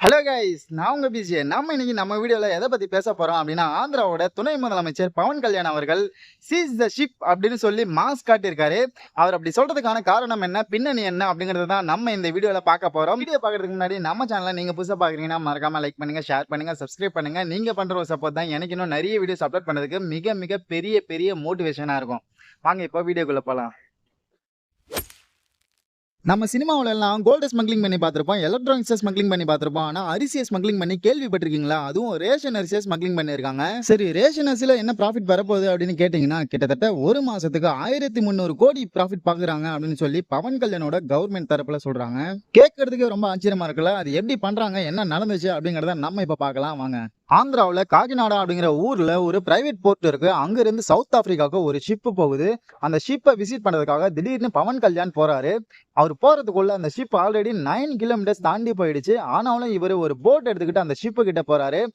Hello guys நான் உங்கள் PG நம்ம இன்னைக்கு நம்ம வீடியோவில் எதை பற்றி பேச போகிறோம் அப்படின்னா ஆந்திராவோட துணை முதலமைச்சர் பவன் கல்யாண் அவர்கள் சீஸ் த ஷிப் அப்படின்னு சொல்லி மாஸ்க் காட்டியிருக்காரு. அவர் அப்படி சொல்கிறதுக்கான காரணம் என்ன பின்னணி என்ன அப்படிங்கிறது தான் நம்ம இந்த வீடியோவில் பார்க்க போகிறோம் வீடியோ பார்க்கறதுக்கு முன்னாடி நம்ம சேனலை நீங்கள் புதுசாக பார்க்குறீங்கன்னா மறக்காமல் லைக் பண்ணுங்கள் ஷேர் பண்ணுங்கள் சப்ஸ்கிரைப் பண்ணுங்கள் நீங்கள் பண்ணுற ஒரு சப்போர்ட் தான் எனக்கு இன்னும் நிறைய வீடியோஸ் அப்லோட் பண்ணுறதுக்கு மிக மிக பெரிய பெரிய மோட்டிவேஷனாக இருக்கும். வாங்க இப்போ வீடியோக்குள்ளே போகலாம் நம்ம சினிமாவில எல்லாம் கோல்டு ஸ்மக்லிங் பண்ணி பார்த்துருப்போம் எலக்ட்ரானிக்ஸை ஸ்மக்லிங் பண்ணி பார்த்துருப்போம். ஆனால் அரிசியை ஸ்மக்லிங் பண்ணி கேள்விப்பட்டிருக்கீங்களா? அதுவும் ரேஷன் அரிசியை ஸ்மக்லிங் பண்ணியிருக்காங்க. சரி ரேஷன் அரிசியில் என்ன ப்ராஃபிட் வரப்போகுது அப்படின்னு கேட்டிங்கன்னா கிட்டத்தட்ட ஒரு மாதத்துக்கு ஆயிரத்தி முந்நூறு கோடி ப்ராஃபிட் பார்க்குறாங்க அப்படின்னு சொல்லி பவன் கல்யாணோட கவர்மெண்ட் தரப்பில் சொல்கிறாங்க கேட்கறதுக்கு ரொம்ப ஆச்சரியமாக இருக்குல்ல? அது எப்படி பண்ணுறாங்க என்ன நடந்துச்சு அப்படிங்கிறத நம்ம இப்போ பார்க்கலாம். வாங்க. ஆந்திராவில் காக்கிநாடா அப்படிங்கிற ஊர்ல ஒரு பிரைவேட் போர்ட் இருக்கு. அங்க இருந்து சவுத் ஆப்பிரிக்காவுக்கு ஒரு ஷிப் போகுது. அந்த ஷிப்பை விசிட் பண்றதுக்காக திடீர்னு பவன் கல்யாண் போறாரு. அவர் போறதுக்குள்ள அந்த ஷிப் ஆல்ரெடி நைன் கிலோமீட்டர்ஸ் தாண்டி போயிடுச்சு. ஆனாலும் இவர் ஒரு போட் எடுத்துக்கிட்டு அந்த ஷிப்பு கிட்ட போறாரு.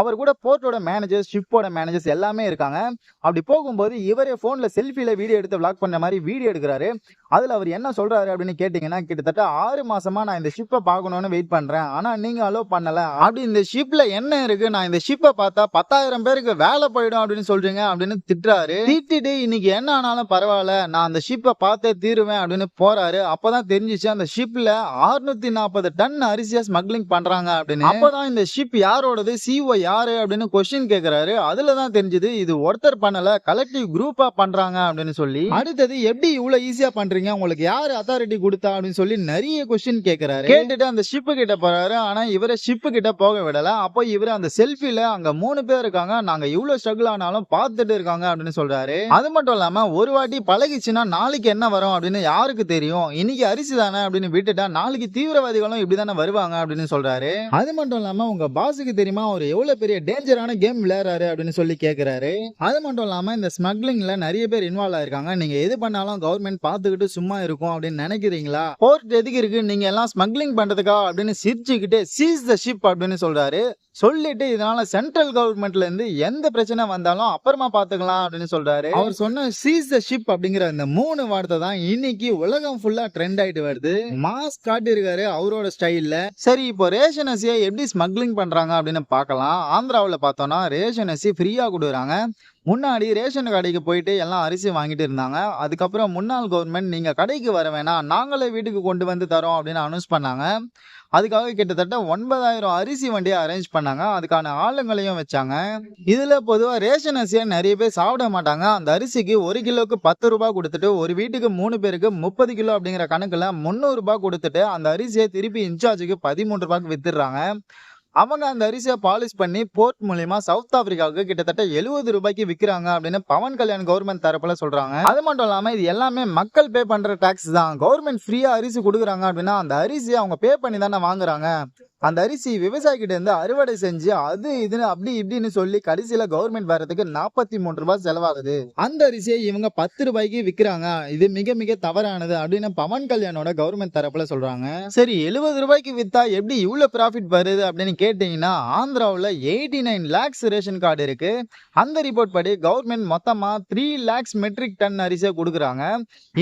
அவர் கூட போர்ட்டோட மேனேஜர்ஸ் ஷிப்போட மேனேஜர்ஸ் எல்லாமே இருக்காங்க. அப்படி போகும்போது இவரே ஃபோனில் செல்ஃபியில் வீடியோ எடுத்து விளாக் பண்ண மாதிரி வீடியோ எடுக்கிறாரு. அதில் அவர் என்ன சொல்கிறாரு அப்படின்னு கேட்டிங்கன்னா கிட்டத்தட்ட ஆறு மாதமாக நான் இந்த ஷிப்பை பார்க்கணுன்னு வெயிட் பண்ணுறேன் ஆனால் நீங்கள் அலோ பண்ணலை. அப்படி இந்த ஷிப்பில் என்ன இருக்குது நான் இந்த ஷிப்பை பார்த்தா பத்தாயிரம் பேருக்கு வேலை போயிடும் அப்படின்னு சொல்கிறீங்க அப்படின்னு திட்டுறாரு. திட்டிட்டு இன்னைக்கு என்ன ஆனாலும் பரவாயில்ல. நான் அந்த ஷிப்பை பார்த்தே தீருவேன் அப்படின்னு போகிறார் அப்போ தான் தெரிஞ்சிச்சு அந்த ஷிப்பில் 640 நாற்பது டன் அரிசியாக ஸ்மக்லிங் பண்ணுறாங்க அப்படின்னு. அப்போ தான் இந்த ஷிப் யாரோடது? சிஓ யாரு அப்படின்னு கொஸ்டின் கேக்குறாரு. அதுல தான் தெரிஞ்சது இது ஒருத்தர் பண்ணல கலெக்டிவ் குரூப்பா பண்றாங்க அப்படின்னு சொல்லி. அடுத்தது எப்படி இவ்வளவு ஈஸியா பண்றீங்க? உங்களுக்கு யாரு அத்தாரிட்டி கொடுத்தா அப்படின்னு சொல்லி நிறைய கொஸ்டின் கேக்குறாரு. கேட்டுட்டு அந்த ஷிப்பு கிட்ட போறாரு. ஆனா இவரை ஷிப்பு கிட்ட போக விடல. அப்போ இவர் அந்த செல்ஃபில அங்க மூணு பேர் இருக்காங்க. நாங்க இவ்வளவு ஸ்ட்ரகிள் ஆனாலும் பார்த்துட்டு இருக்காங்க அப்படின்னு சொல்றாரு. அது மட்டும் இல்லாம ஒரு வாட்டி பழகிச்சுன்னா நாளைக்கு என்ன வரும் அப்படின்னு யாருக்கு தெரியும்? இன்னைக்கு அரிசி தானே அப்படின்னு விட்டுட்டா நாளைக்கு தீவிரவாதிகளும் இப்படி தானே வருவாங்க அப்படின்னு சொல்றாரு. அது மட்டும் இல்லாம உங்க பாஸுக்கு தெரியுமா? அவர் எவ்வளவு பெரிய டேஞ்சரான கேம் விளையாடுறாரு அப்படின்னு சொல்லி கேக்குறாரு. அது மட்டும் இல்லாம இந்த ஸ்மக்லிங்ல நிறைய பேர் இன்வால்வ் ஆயிருக்காங்க. நீங்க எது பண்ணாலும் கவர்மெண்ட் பாத்துக்கிட்டு சும்மா இருக்கும் அப்படின்னு நினைக்கிறீங்களா? போர்ட் எதுக்கு இருக்கு? நீங்க எல்லாம் ஸ்மக்லிங் பண்றதுக்கா? அப்படின்னு சிரிச்சுக்கிட்டு சீஸ் த ஷிப் அப்படின்னு சொல்றாரு. சொல்லிட்டு இதனால சென்ட்ரல் கவர்மெண்ட்ல இருந்து எந்த பிரச்சனை வந்தாலும் அப்புறமா பாத்துக்கலாம் அப்படின்னு சொல்றாரு. அவர் சொன்ன சீஸ் த ஷிப் அப்படிங்கிற இந்த மூணு வார்த்தை தான் இன்னைக்கு உலகம் ஃபுல்லா ட்ரெண்ட் ஆயிட்டு வருது. மாஸ் காட்டியிருக்காரு அவரோட ஸ்டைல்ல சரி இப்போ ரேஷன் அரிசியை எப்படி ஸ்மக்லிங் பண்றாங்க அப்படின்னு பார்க்கலாம். ஆந்திராவில் பார்த்தோன்னா ரேஷன் அரிசி ஃப்ரீயாக கொடுக்குறாங்க முன்னாடி ரேஷன் கடைக்கு போயிட்டு எல்லாம் அரிசி வாங்கிட்டு இருந்தாங்க. அதுக்கப்புறம் முன்னாள் கவர்மெண்ட் நீங்கள் கடைக்கு வர வேணாம் நாங்களே வீட்டுக்கு கொண்டு வந்து தரோம் அப்படின்னு அனௌன்ஸ் பண்ணாங்க. அதுக்காக கிட்டத்தட்ட ஒன்பதாயிரம் அரிசி வண்டியை அரேஞ்ச் பண்ணாங்க. அதுக்கான ஆளுங்களையும் வச்சாங்க. இதில் பொதுவாக ரேஷன் அரிசியை நிறைய பேர் சாப்பிட மாட்டாங்க. அந்த அரிசிக்கு ஒரு கிலோக்கு பத்து ரூபாய் கொடுத்துட்டு ஒரு வீட்டுக்கு மூணு பேருக்கு முப்பது கிலோ அப்படிங்கிற கணக்கில் முந்நூறுரூபா கொடுத்துட்டு அந்த அரிசியை திருப்பி இன்சார்ஜுக்கு பதிமூன்று ரூபாய்க்கு வித்துடுறாங்க. அவங்க அந்த அரிசியை பாலிஷ் பண்ணி போர்ட் மூலியமா சவுத் ஆப்பிரிக்காவுக்கு கிட்டத்தட்ட எழுபது ரூபாய்க்கு விற்கிறாங்க அப்படின்னு பவன் கல்யாண் கவர்மெண்ட் தரப்புல சொல்றாங்க. அது மட்டும் இல்லாம இது எல்லாமே மக்கள் பே பண்ற டாக்ஸ் தான். கவர்மெண்ட் ஃப்ரீயா அரிசி கொடுக்குறாங்க அப்படின்னா அந்த அரிசியை அவங்க பே பண்ணி தானே வாங்குறாங்க. அந்த அரிசி விவசாயிகிட்ட இருந்து அறுவடை செஞ்சு அது இதுன்னு அப்படி இப்படின்னு சொல்லி கடைசியில கவர்மெண்ட் வரதுக்கு நாற்பத்தி மூணு ரூபாய் செலவாகுது. அந்த அரிசியை இவங்க பத்து ரூபாய்க்கு விக்கிறாங்க. இது மிக மிக தவறானது அப்படின்னு பவன் கல்யாணோட கவர்மெண்ட் தரப்புல சொல்றாங்க. சரி எழுபது ரூபாய்க்கு வித்தா எப்படி இவ்வளவு ப்ராஃபிட் வருது அப்படின்னு கேட்டீங்கன்னா ஆந்திராவில் eighty nine lakhs ration card இருக்கு. அந்த ரிப்போர்ட் படி கவர்மெண்ட் மொத்தமா த்ரீ லேக்ஸ் மெட்ரிக் டன் அரிசியை கொடுக்குறாங்க.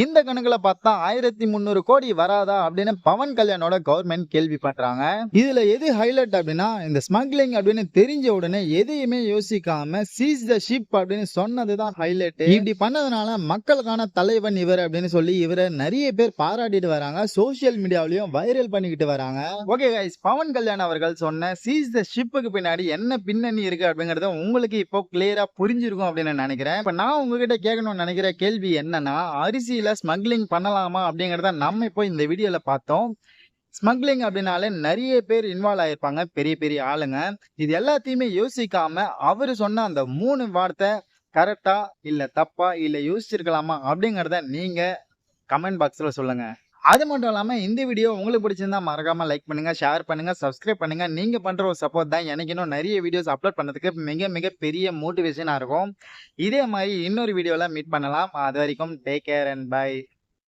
இந்த கணக்குல பார்த்தா ஆயிரத்தி முந்நூறு கோடி வராதா அப்படின்னு பவன் கல்யாணோட கவர்மெண்ட் கேள்வி பண்றாங்க இதில் எது ஹைலைட் அப்படின்னா இந்த ஸ்மக்லிங் அப்படின்னு தெரிஞ்ச உடனே எதையுமே யோசிக்காம சீஸ் த ஷிப் அப்படின்னு சொன்னது தான் ஹைலைட் இப்படி பண்ணதுனால மக்களுக்கான தலைவன் இவர் அப்படின்னு சொல்லி இவரை நிறைய பேர் பாராட்டிட்டு வராங்க. சோசியல் மீடியாவிலையும் வைரல் பண்ணிக்கிட்டு வராங்க. ஓகே கைஸ் பவன் கல்யாண் அவர்கள் சொன்ன சீஸ் த ஷிப்புக்கு பின்னாடி என்ன பின்னணி இருக்கு அப்படிங்கறத உங்களுக்கு இப்போ கிளியரா புரிஞ்சிருக்கும் அப்படின்னு நான் நினைக்கிறேன். இப்ப நான் உங்ககிட்ட கேட்கணும்னு நினைக்கிற கேள்வி என்னன்னா அரிசியில ஸ்மக்லிங் பண்ணலாமா அப்படிங்கறத நம்ம இப்போ இந்த வீடியோல பார்த்தோம். ஸ்மக்லிங் அப்படின்னாலே நிறைய பேர் இன்வால்வ் ஆயிருப்பாங்க. பெரிய பெரிய ஆளுங்க. இது எல்லாத்தையுமே யோசிக்காம அவர் சொன்ன அந்த மூணு வார்த்தை கரெக்டா இல்லை தப்பா இல்லை யோசிச்சிருக்கலாமா அப்படிங்கிறத நீங்க கமெண்ட் பாக்ஸில் சொல்லுங்க. அது மட்டும் இல்லாமல் இந்த வீடியோ உங்களுக்கு பிடிச்சிருந்தா மறக்காம லைக் பண்ணுங்க ஷேர் பண்ணுங்க சப்ஸ்கிரைப் பண்ணுங்க. நீங்க பண்ற ஒரு சப்போர்ட் தான் எனக்கு இன்னும் நிறைய வீடியோஸ் அப்லோட் பண்ணதுக்கு மிக மிக பெரிய மோட்டிவேஷனாக இருக்கும். இதே மாதிரி இன்னொரு வீடியோவில் மீட் பண்ணலாம். அது வரைக்கும் டேக் கேர் அண்ட் பை